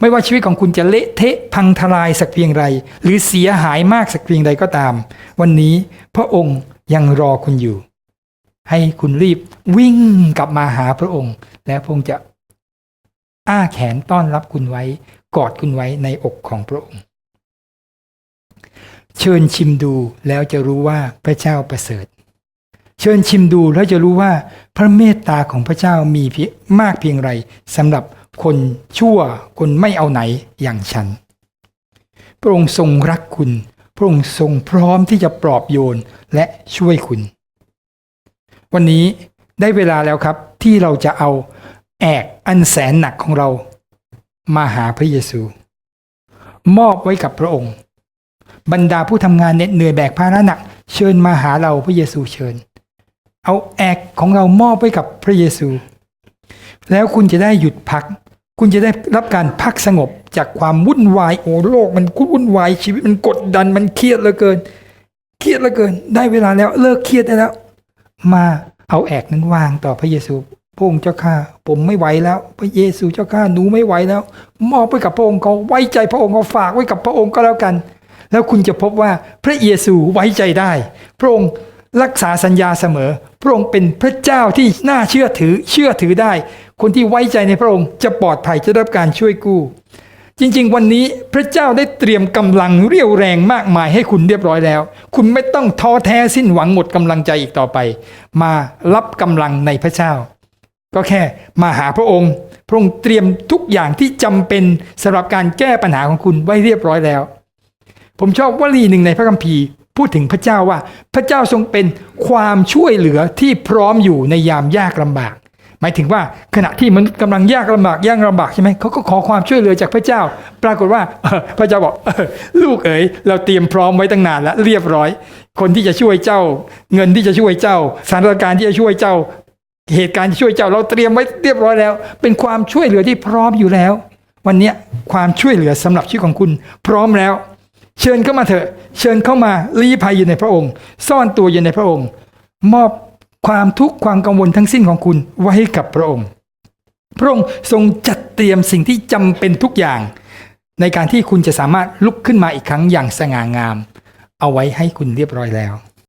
ไม่ว่าชีวิตของคุณจะเละเทะพังทลายสักเพียงไร หรือเสียหายมากสักเพียงใดก็ตาม วันนี้พระองค์ยังรอคุณอยู่ ให้คุณรีบวิ่งกลับมาหาพระองค์ และพระองค์จะอ้าแขนต้อนรับคุณไว้ กอดคุณไว้ในอกของพระองค์ เชิญชิมดูแล้วจะรู้ว่าพระเจ้าประเสริฐ เชิญชิมดูแล้วจะรู้ว่าพระเมตตาของพระเจ้ามีเพียมากเพียงไรสำหรับคนชั่วคนไม่เอาไหนอย่างฉัน พระองค์ทรงรักคุณ พระองค์ทรงพร้อมที่จะปลอบโยนและช่วยคุณ วันนี้ได้เวลาแล้วครับที่เราจะเอาแอกอันแสนหนักของเรา มาหาพระเยซู มอบไว้กับพระองค์ บรรดาผู้ทำงานเหน็ดเหนื่อยแบกภาระหนัก เชิญมาหาเราพระเยซูเชิญ เอาแอกของเรามอบไว้กับพระเยซู แล้วคุณจะได้หยุดพัก คุณจะได้รับการพักสงบจากความวุ่นวายโอ้โลกมันวุ่นวายชีวิตมันกดดันมันเครียดเหลือเกิน เครียดเหลือเกิน ได้เวลาแล้วเลิกเครียดได้แล้ว มาเอาแอกนั้นวางต่อพระเยซูพระองค์เจ้าข้าผมไม่ไหวแล้ว พระเยซูเจ้าข้าหนูไม่ไหวแล้ว มอบไปกับพระองค์เขาไว้ใจพระองค์เขาฝากไว้กับพระองค์ก็แล้วกัน แล้วคุณจะพบว่าพระเยซูไว้ใจได้ พระองค์รักษาสัญญาเสมอ พระองค์เป็นพระเจ้าที่น่าเชื่อถือเชื่อถือได้ คนที่ไว้ใจในพระองค์จะปลอดภัยจะรับการช่วยกู้ จริงๆ วันนี้พระเจ้าได้เตรียมกำลังเรี่ยวแรงมากมายให้คุณเรียบร้อยแล้ว คุณไม่ต้องท้อแท้สิ้นหวังหมดกำลังใจอีกต่อไป มารับกำลังในพระเจ้า ก็แค่มาหาพระองค์ พระองค์เตรียมทุกอย่างที่จำเป็นสำหรับการแก้ปัญหาของคุณไว้เรียบร้อยแล้ว ผมชอบวลีหนึ่งในพระคัมภีร์ พูดถึงพระเจ้าว่า พระเจ้าทรงเป็นความช่วยเหลือที่พร้อมอยู่ในยามยากลำบาก หมายถึงว่าขณะที่มันกำลังยากลำบากยากลำบากใช่ไหมเขาก็ขอความช่วยเหลือจากพระเจ้า ปรากฏว่าพระเจ้าบอกลูกเอ๋ยเราเตรียมพร้อมไว้ตั้งนานแล้วเรียบร้อย คนที่จะช่วยเจ้า เงินที่จะช่วยเจ้าสถานการณ์ที่จะช่วยเจ้า เหตุการณ์ที่ช่วยเจ้าเราเตรียมไว้เรียบร้อยแล้ว เป็นความช่วยเหลือที่พร้อมอยู่แล้ว วันนี้ความช่วยเหลือสำหรับชีวิตของคุณ พร้อมแล้ว เชิญเข้ามาเถอะ เชิญเข้ามาลี้ภัยอยู่ในพระองค์ ซ่อนตัวอยู่ในพระองค์ มอบความทุกข์ความกังวลทั้งสิ้นของคุณไว้ให้กับพระองค์ พระองค์ทรงจัดเตรียมสิ่งที่จำเป็นทุกอย่าง ในการที่คุณจะสามารถลุกขึ้นมาอีกครั้งอย่างสง่างาม เอาไว้ให้คุณเรียบร้อยแล้ว